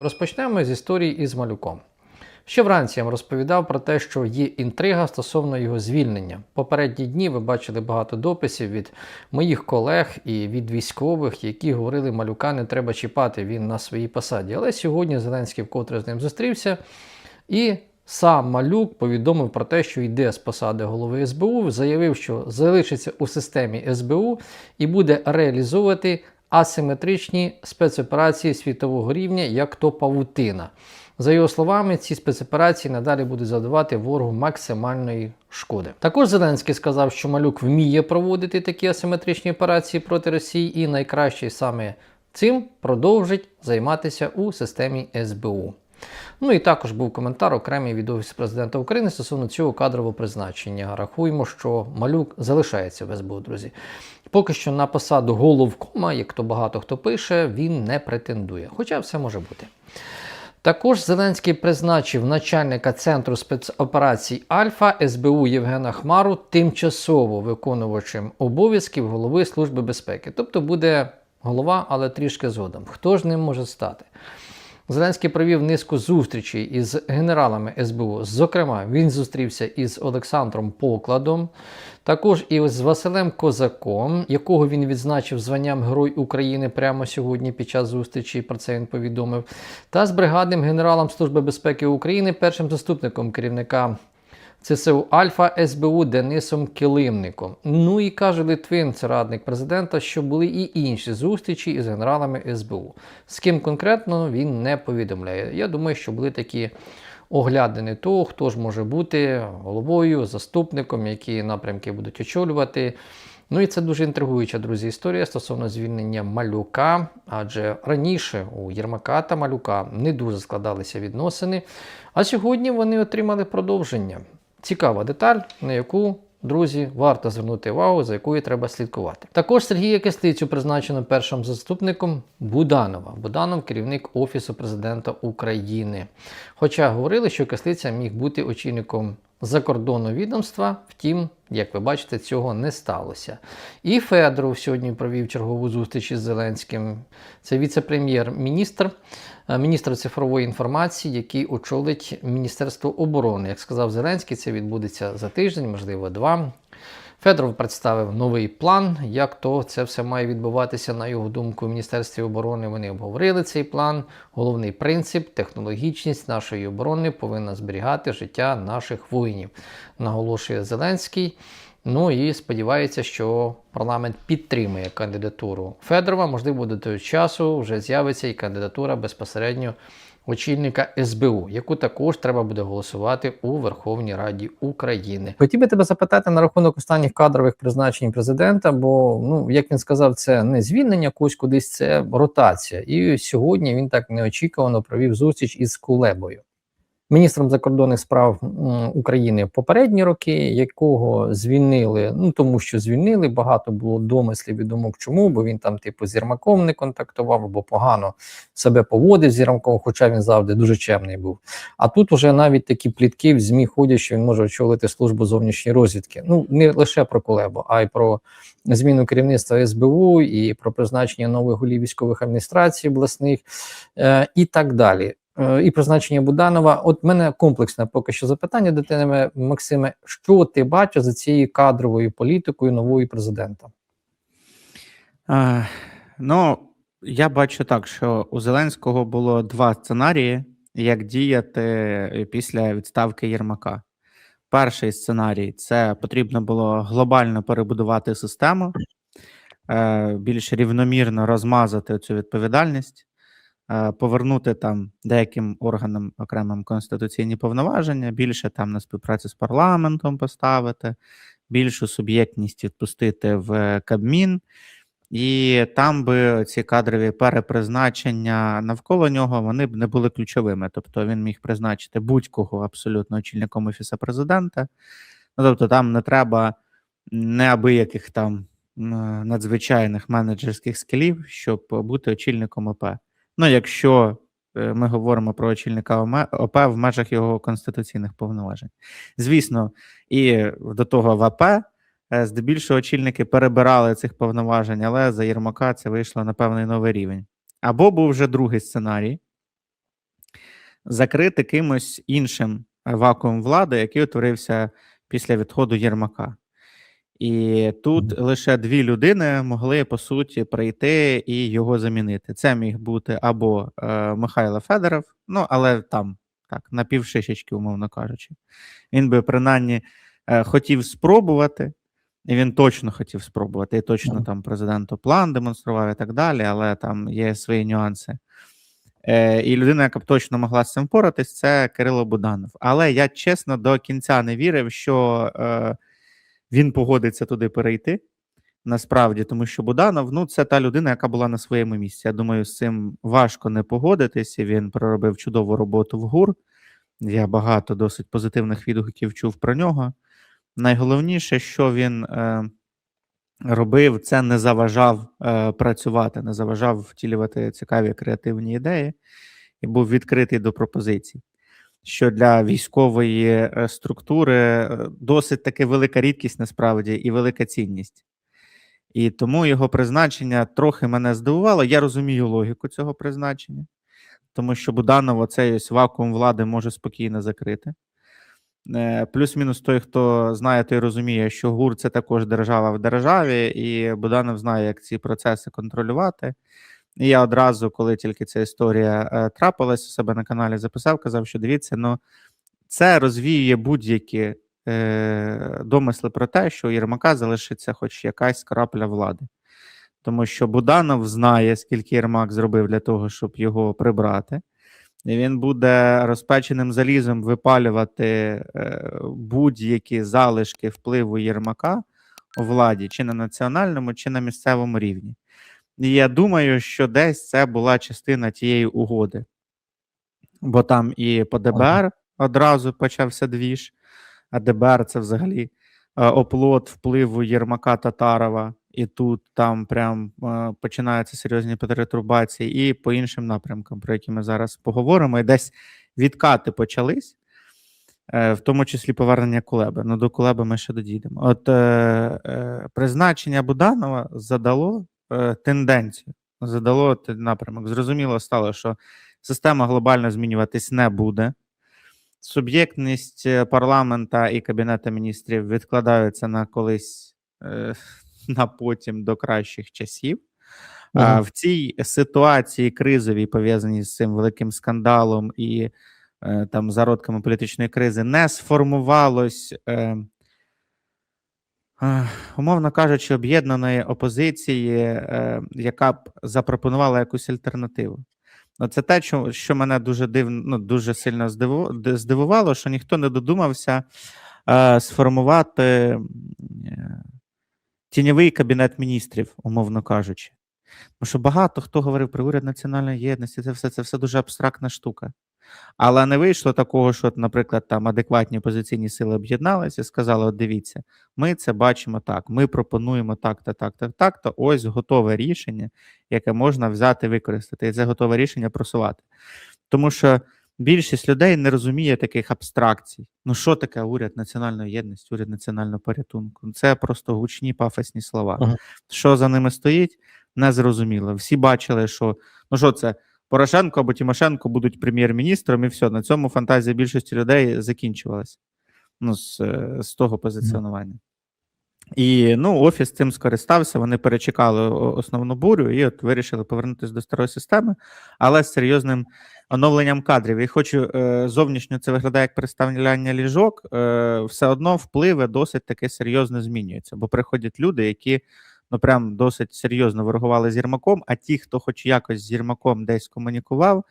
Розпочнемо з історії із малюком. Ще вранці я вам розповідав про те, що є інтрига стосовно його звільнення. Попередні дні ви бачили багато дописів від моїх колег і від військових, які говорили, малюка не треба чіпати, він на своїй посаді. Але сьогодні Зеленський вкотре з ним зустрівся і. Сам Малюк повідомив про те, що йде з посади голови СБУ, заявив, що залишиться у системі СБУ і буде реалізовувати асиметричні спецоперації світового рівня, як то павутина. За його словами, ці спецоперації надалі будуть завдавати ворогу максимальної шкоди. Також Зеленський сказав, що Малюк вміє проводити такі асиметричні операції проти Росії, і найкраще саме цим продовжить займатися у системі СБУ. Ну і також був коментар окремий від Офісу президента України стосовно цього кадрового призначення. Рахуємо, що малюк залишається в СБУ, друзі. Поки що на посаду головкома, як то багато хто пише, він не претендує. Хоча все може бути. Також Зеленський призначив начальника центру спецоперацій Альфа СБУ Євгена Хмару тимчасово виконувачем обов'язків голови Служби безпеки. Тобто буде голова, але трішки згодом. Хто ж ним може стати? Зеленський провів низку зустрічей із генералами СБУ. Зокрема, він зустрівся із Олександром Покладом, також і з Василем Козаком, якого він відзначив званням Герой України прямо сьогодні під час зустрічі. Про це він повідомив. Та з бригадним генералом Служби безпеки України, першим заступником керівника. ЦСУ Альфа СБУ Денисом Килимником. Ну і каже Литвин, це радник президента, що були і інші зустрічі із генералами СБУ. З ким конкретно він не повідомляє. Я думаю, що були такі оглядини того, хто ж може бути головою, заступником, які напрямки будуть очолювати. Ну і це дуже інтригуюча, друзі, історія стосовно звільнення малюка, адже раніше у Єрмака та малюка не дуже складалися відносини. А сьогодні вони отримали продовження. Цікава деталь, на яку, друзі, варто звернути увагу, за якою треба слідкувати. Також Сергія Кислицю призначено першим заступником Буданова. Буданов керівник Офісу президента України. Хоча говорили, що Кислиця міг бути очільником закордонного відомства, втім, як ви бачите, цього не сталося. І Федоров сьогодні провів чергову зустріч із Зеленським. Це віце-прем'єр-міністр, е, міністр цифрової інформації, який очолить Міністерство оборони. Як сказав Зеленський, це відбудеться за тиждень, можливо, два. Федоров представив новий план, як то це все має відбуватися, на його думку, в Міністерстві оборони. Вони обговорили цей план. Головний принцип, технологічність нашої оборони повинна зберігати життя наших воїнів, наголошує Зеленський. Ну і сподівається, що парламент підтримує кандидатуру Федорова. Можливо, до того часу вже з'явиться і кандидатура безпосередньо очільника СБУ, яку також треба буде голосувати у Верховній Раді України. Хотів би тебе запитати на рахунок останніх кадрових призначень президента, бо ну як він сказав, це не звільнення когось кудись, це ротація. І сьогодні він так неочікувано провів зустріч із Кулебою. Міністром закордонних справ України в попередні роки, якого звільнили, ну тому що звільнили, багато було домислів і думок, чому, бо він там, типу, з Єрмаком не контактував, або погано себе поводив з Єрмаком, хоча він завжди дуже чемний був. А тут уже навіть такі плітки в ЗМІ ходять, що він може очолити службу зовнішньої розвідки. Ну не лише про Кулебу, а й про зміну керівництва СБУ і про призначення нових голів військових адміністрацій обласних е, і так далі. Е, і призначення Буданова. От мене комплексне поки що запитання до тебе, Максиме. Що ти бачиш за цією кадровою політикою нової президента? А, ну, я бачу так, що у Зеленського було два сценарії, як діяти після відставки Єрмака. Перший сценарій це потрібно було глобально перебудувати систему, е, більш рівномірно розмазати цю відповідальність, е, повернути там деяким органам окремим конституційні повноваження, більше там на співпрацю з парламентом поставити, більшу суб'єктність відпустити в Кабмін. І там би ці кадрові перепризначення навколо нього вони б не були ключовими. Тобто він міг призначити будь-кого абсолютно очільником офісу президента. Ну тобто, там не треба неабияких там надзвичайних менеджерських скілів, щоб бути очільником ОП. Ну, якщо е, ми говоримо про очільника ОП в межах його конституційних повноважень. Звісно, і до того в АП Е, Здебільшого очільники перебирали цих повноважень, але за Єрмака це вийшло на певний новий рівень. Або був вже другий сценарій, закрити кимось іншим вакуум влади, який утворився після відходу Єрмака. І тут лише дві людини могли по суті прийти і його замінити. Це міг бути або е, Михайло Федоров, ну але там так, на півшишечки, умовно кажучи. Він би принаймні е, хотів спробувати, і він точно хотів спробувати, і точно там президенту план демонстрував і так далі, але там є свої нюанси. Е, і людина, яка б точно могла з цим впоратись, це Кирило Буданов. Але я чесно до кінця не вірив, що е, він погодиться туди перейти. Насправді, тому що Буданов ну, це та людина, яка була на своєму місці. Я думаю, з цим важко не погодитися. Він проробив чудову роботу в ГУР. Я багато досить позитивних відгуків чув про нього. Найголовніше, що він е, робив, це не заважав е, працювати, не заважав втілювати цікаві креативні ідеї і був відкритий до пропозицій. Що для військової е, структури е, досить таки велика рідкість насправді і велика цінність. І тому його призначення трохи мене здивувало. Я розумію логіку цього призначення, тому що Буданов цей ось вакуум влади може спокійно закрити. Е, Плюс-мінус той, хто знає, той розуміє, що ГУР це також держава в державі, і Буданов знає, як ці процеси контролювати. І я одразу, коли тільки ця історія е, трапилась у себе на каналі, записав, казав, що дивіться, ну це розвіює будь-які е, домисли про те, що у Єрмака залишиться хоч якась крапля влади. Тому що Буданов знає, скільки Єрмак зробив для того, щоб його прибрати. І він буде розпеченим залізом випалювати е, будь-які залишки впливу Єрмака у владі, чи на національному, чи на місцевому рівні. І я думаю, що десь це була частина тієї угоди. Бо там і по ДБР одразу почався двіж, а ДБР це взагалі е, оплот впливу Єрмака Татарова, і тут там прям е, починаються серйозні перетрубації, і по іншим напрямкам, про які ми зараз поговоримо, і десь відкати почались, е, в тому числі повернення Кулеби. Ну, до Кулеби ми ще додійдемо. От е, е, призначення Буданова задало тенденцію, задало напрямок. Зрозуміло стало, що система глобально змінюватись не буде. Суб'єктність е, парламента і кабінету міністрів відкладаються на колись е, на потім до кращих часів. А в цій ситуації кризовій, пов'язаній з цим великим скандалом і е, там зародками політичної кризи, не сформувалось, е, е, умовно кажучи, об'єднаної опозиції, е, яка б запропонувала якусь альтернативу. Ну, Це те, що, мене дуже дивно, ну, дуже сильно здивувало, що ніхто не додумався е, сформувати е, тіньовий кабінет міністрів, умовно кажучи. Тому що багато хто говорив про уряд національної єдності, це все, це все дуже абстрактна штука. Але не вийшло такого, що, наприклад, там адекватні опозиційні сили об'єдналися і сказали: от дивіться, ми це бачимо так, ми пропонуємо так, та так, так, так, то ось готове рішення, яке можна взяти використати, і це готове рішення просувати. Тому що більшість людей не розуміє таких абстракцій. Ну, що таке уряд національної єдності, уряд національного порятунку? Це просто гучні пафосні слова. Ага. Що за ними стоїть, не зрозуміло. Всі бачили, що ну що це. Порошенко або Тимошенко будуть прем'єр-міністром, і все. На цьому фантазія більшості людей закінчувалася. Ну, з, е, з того позиціонування. І ну, офіс цим скористався. Вони перечекали основну бурю і от вирішили повернутися до старої системи, але з серйозним оновленням кадрів. І хочу е, зовнішньо це виглядає як представляння ліжок. Е, все одно впливи досить таки серйозно змінюються, бо приходять люди, які ну прям досить серйозно ворогували з Єрмаком, а ті, хто хоч якось з Єрмаком десь комунікував,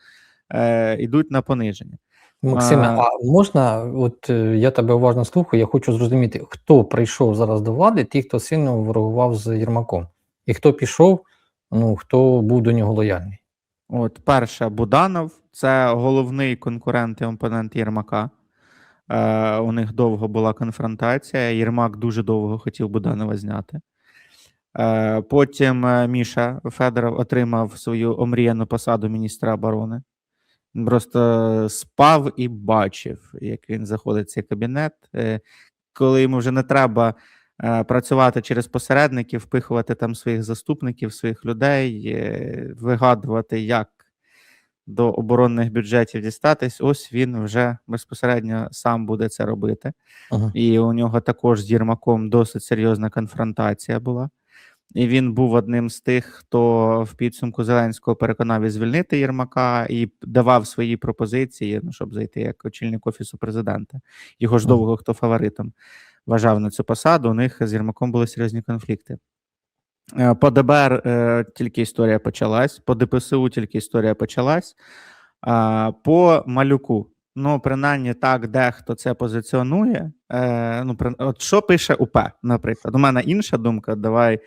е, йдуть на пониження. Максиме, А- а можна, от е, я тебе уважно слухаю, я хочу зрозуміти, хто прийшов зараз до влади, ті, хто сильно ворогував з Єрмаком, і хто пішов, ну хто був до нього лояльний. От перше, Буданов це головний конкурент і опонент Єрмака. Е, у них довго була конфронтація. Єрмак дуже довго хотів Буданова зняти. Е, потім е, Міша Федоров отримав свою омріяну посаду міністра оборони. Він просто спав і бачив, як він заходить в цей кабінет, е, коли йому вже не треба працювати через посередників, впихувати там своїх заступників, своїх людей, вигадувати, як до оборонних бюджетів дістатись, ось він вже безпосередньо сам буде це робити. Ага. І у нього також з Єрмаком досить серйозна конфронтація була. І він був одним з тих, хто в підсумку Зеленського переконав і звільнити Єрмака і давав свої пропозиції, ну, щоб зайти як очільник офісу президента. Його ж довго хто фаворитом вважав на цю посаду. У них з Єрмаком були серйозні конфлікти. Е, По ДБР е, тільки історія почалась, по ДПСУ тільки історія почалась. По малюку. Ну, принаймні, так, дехто це позиціонує. Е, ну, при- от що пише УП, наприклад. У мене інша думка. Давай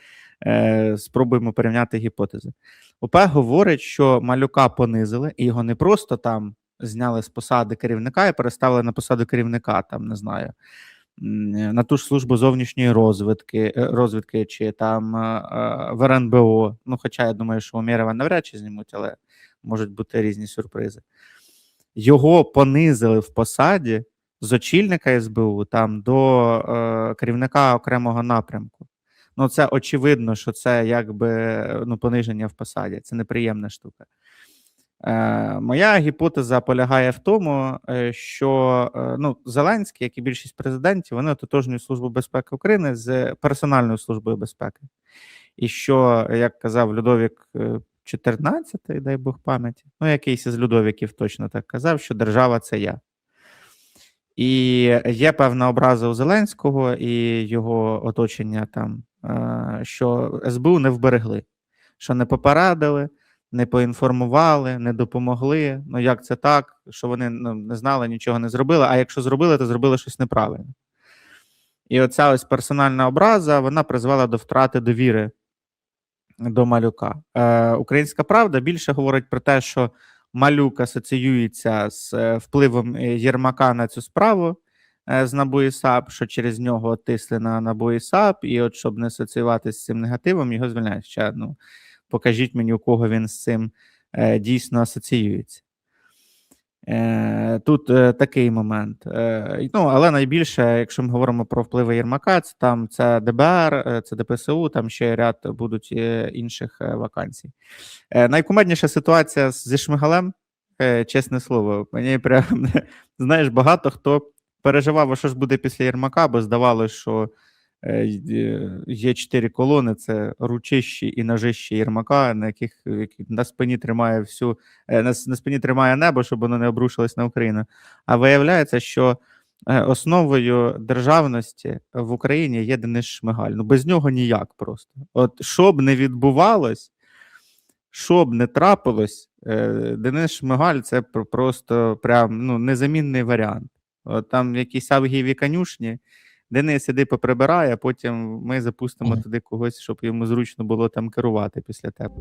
е, спробуємо порівняти гіпотези. УП говорить, що малюка понизили, і його не просто там зняли з посади керівника і переставили на посаду керівника, там не знаю, на ту ж службу зовнішньої розвідки, е, розвідки чи там е, е, в РНБО. Ну, хоча я думаю, що Умєрова навряд чи знімуть, але можуть бути різні сюрпризи. Його понизили в посаді з очільника СБУ там до е, керівника окремого напрямку. Ну, це очевидно, що це якби ну, пониження в посаді. Це неприємна штука. Е, моя гіпотеза полягає в тому, е, що е, ну, Зеленський, як і більшість президентів, вони ототожнюють Службу безпеки України з персональною службою безпеки. І що, як казав Людовік е, 14, дай Бог пам'яті, ну, якийсь із Людовіків точно так казав, що держава це я. І є певна образа у Зеленського і його оточення там, е, що СБУ не вберегли, що не попередили, не поінформували, не допомогли. Ну як це так? Що вони ну, не знали, нічого не зробили. А якщо зробили, то зробили щось неправильно. І оця ось персональна образа вона призвела до втрати довіри до малюка. Е, Українська правда більше говорить про те, що малюк асоціюється з е, впливом е, Єрмака на цю справу е, з НАБУ і САП, що через нього тисли на НАБУ і САП, і от щоб не асоціюватися з цим негативом, його звільняють. Ще ну, покажіть мені, у кого він з цим е, дійсно асоціюється. Е, Тут е, такий момент. Е, ну, але найбільше, якщо ми говоримо про впливи Єрмака, це там це ДБР, е, це ДПСУ, там ще ряд будуть е, інших е, вакансій. Е, найкумедніша ситуація зі Шмигалем, е, чесне слово, мені прям знаєш, багато хто переживав, що ж буде після Єрмака, бо здавалося, що е, е, є чотири колони: це ручищі і ножищі Єрмака, на яких на спині тримає всю е, на, на спині тримає небо, щоб воно не обрушилось на Україну. А виявляється, що основою державності в Україні є Денис Шмигаль. Ну без нього ніяк просто. От що не відбувалось, що б не трапилось, Денис Шмигаль це просто прям ну, незамінний варіант. Там якісь авгієві конюшні. Денис іди поприбирає, а потім ми запустимо туди когось, щоб йому зручно було там керувати після тебе.